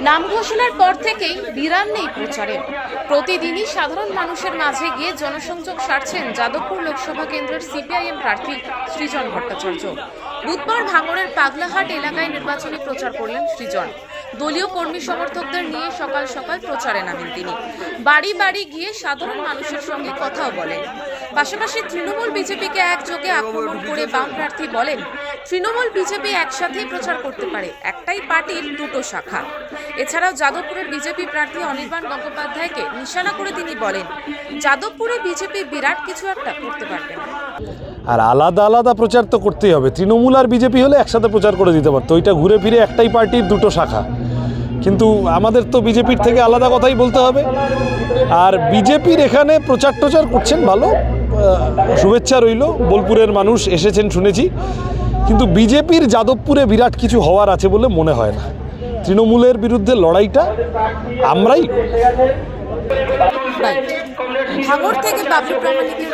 নাম ঘোষণার পর থেকেই বিরাম নেই প্রচারে। প্রতিদিনই সাধারণ মানুষের মাঝে গিয়ে জনসংযোগ সারছেন যাদবপুর লোকসভা কেন্দ্রের সিপিআইএম প্রার্থী সৃজন ভট্টাচার্য। বুধবার ভাঙড়ের পাগলাহাট এলাকায় নির্বাচনী প্রচার করলেন সৃজন। দলীয় কর্মী সমর্থকদের নিয়ে সকাল সকাল প্রচারে নামেন তিনি। বাড়ি বাড়ি গিয়ে সাধারণ মানুষের সঙ্গে কথাও বলেন। পাশাপাশি তৃণমূল বিজেপিকে একযোগে আক্রমণ করে বাম প্রার্থী বলেন, তৃণমূল বিজেপি একসাথেই প্রচার করতে পারে, একটাই পার্টির দুটো শাখা। এছাড়াও যাদবপুরের বিজেপি প্রার্থী অনির্বাণ গঙ্গোপাধ্যায়কে নিশানা করে তিনি বলেন, যাদবপুরে বিজেপি বিরাট কিছু একটা করতে পারবে না। আর আলাদা আলাদা প্রচার তো করতেই হবে। তৃণমূল আর বিজেপি হলে একসাথে প্রচার করে দিতে পারতো। ওইটা ঘুরে ফিরে একটাই পার্টির দুটো শাখা। কিন্তু আমাদের তো বিজেপির থেকে আলাদা কথাই বলতে হবে। আর বিজেপির এখানে প্রচার টচার করছেন ভালো। শুভেচ্ছা রইল। বোলপুরের মানুষ এসেছেন শুনেছি। কিন্তু বিজেপির যাদবপুরে বিরাট কিছু হওয়ার আছে বলে মনে হয় না। তৃণমূলের বিরুদ্ধে লড়াইটা আমরাই থেকে বাবলু প্রামাণিকের